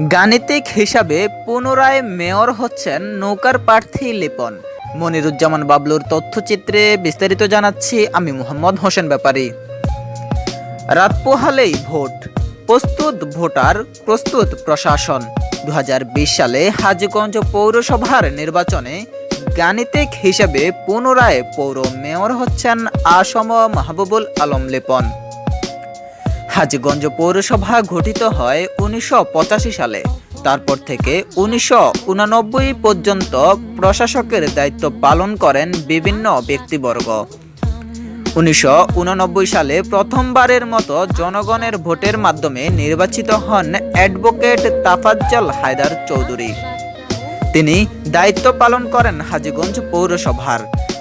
গাণিতিক হিসাবে পুনরায় মেয়র হচ্ছেন নৌকার প্রার্থী লিপন। মনিরুজ্জামান বাবলুর তথ্যচিত্রে বিস্তারিত জানাচ্ছি আমি মোহাম্মদ হোসেন ব্যাপারী। রাত পোহালেই ভোট, প্রস্তুত ভোটার, প্রস্তুত প্রশাসন। দু হাজার বিশ সালে হাজীগঞ্জ পৌরসভার নির্বাচনে গাণিতিক হিসাবে পুনরায় পৌর মেয়র হচ্ছেন আসম মাহবুবুল আলম লিপন। হাজীগঞ্জ পৌরসভা গঠিত হয় উনিশশো পঁচাশি সালে। তারপর থেকে উনিশশো পর্যন্ত প্রশাসকের দায়িত্ব পালন করেন বিভিন্ন ব্যক্তিবর্গ। উনিশশো সালে প্রথমবারের মতো জনগণের ভোটের মাধ্যমে নির্বাচিত হন অ্যাডভোকেট তাফাজ্জাল হায়দার চৌধুরী। তিনি দায়িত্ব পালন করেন হাজীগঞ্জ পৌরসভার।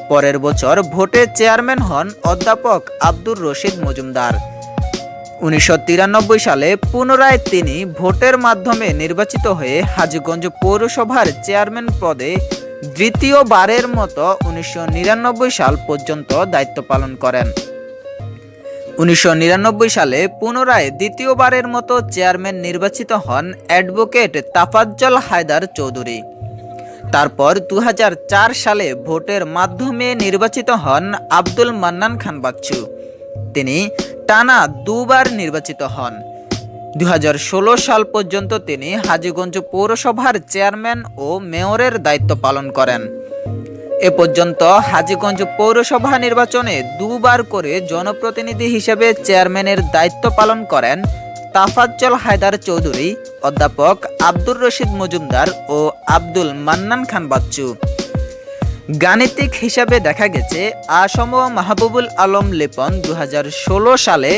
পরের বছর ভোটে চেয়ারম্যান হন অধ্যাপক আব্দুর রশিদ মজুমদার। উনিশশো তিরানব্বই সালে পুনরায় তিনি ভোটের মাধ্যমে নির্বাচিত হয়ে হাজীগঞ্জ পৌরসভার চেয়ারম্যান পদে দ্বিতীয়বারের মতো উনিশশো নিরানব্বই সাল পর্যন্ত দায়িত্ব পালন করেন। উনিশশো নিরানব্বই সালে পুনরায় দ্বিতীয়বারের মতো চেয়ারম্যান নির্বাচিত হন অ্যাডভোকেট তাফাজ্জল হায়দার চৌধুরী। তারপর দু হাজার চার সালে ভোটের মাধ্যমে নির্বাচিত হন আব্দুল মান্নান খান বাচ্চু। তিনি টানা দুবার নির্বাচিত হন। দুই সাল পর্যন্ত তিনি হাজীগঞ্জ পৌরসভার চেয়ারম্যান ও মেয়রের দায়িত্ব পালন করেন। এ পর্যন্ত হাজীগঞ্জ পৌরসভা নির্বাচনে দুবার করে জনপ্রতিনিধি হিসেবে চেয়ারম্যানের দায়িত্ব পালন করেন তাফাজ্জল হায়দার চৌধুরী, অধ্যাপক আব্দুর রশিদ মজুমদার ও আব্দুল মান্নান খান বাচ্চু। গাণিতিক হিসাবে দেখা গেছে, আসম মাহবুবুল আলম লিপন দু সালে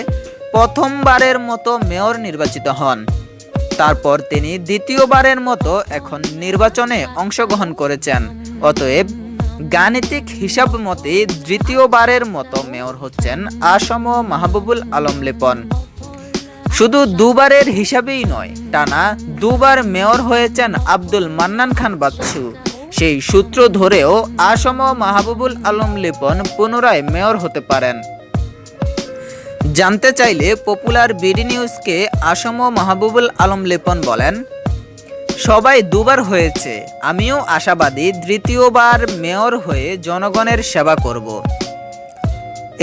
প্রথমবারের মতো মেয়র নির্বাচিত হন। তারপর তিনি দ্বিতীয়বারের মতো এখন নির্বাচনে অংশগ্রহণ করেছেন। অতএব, গাণিতিক হিসাব মতে দ্বিতীয়বারের মতো মেয়র হচ্ছেন আসম মাহবুবুল আলম লিপন। শুধু দুবারের হিসাবেই নয়, টানা দুবার মেয়র হয়েছেন আব্দুল মান্নান খান বাচ্চু। সেই সূত্র ধরেও আসম মাহবুবুল আলম লিপন পুনরায় মেয়র হতে পারেন। জানতে চাইলে পপুলার বিডি নিউজকে আসম মাহবুবুল আলম লিপন বলেন, সবাই দুবার হয়েছে, আমিও আশাবাদী তৃতীয়বার মেয়র হয়ে জনগণের সেবা করব।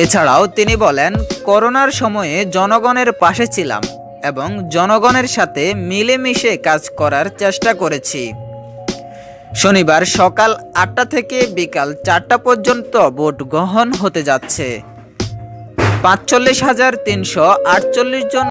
এছাড়াও তিনি বলেন, করোনার সময়ে জনগণের পাশে ছিলাম এবং জনগণের সাথে মিলেমিশে কাজ করার চেষ্টা করেছি। শনিবার সকাল আটটা থেকে বিকাল চারটা পর্যন্ত ভোট গ্রহণ হতে যাচ্ছে। পাঁচচল্লিশ হাজার তিনশো আটচল্লিশ জন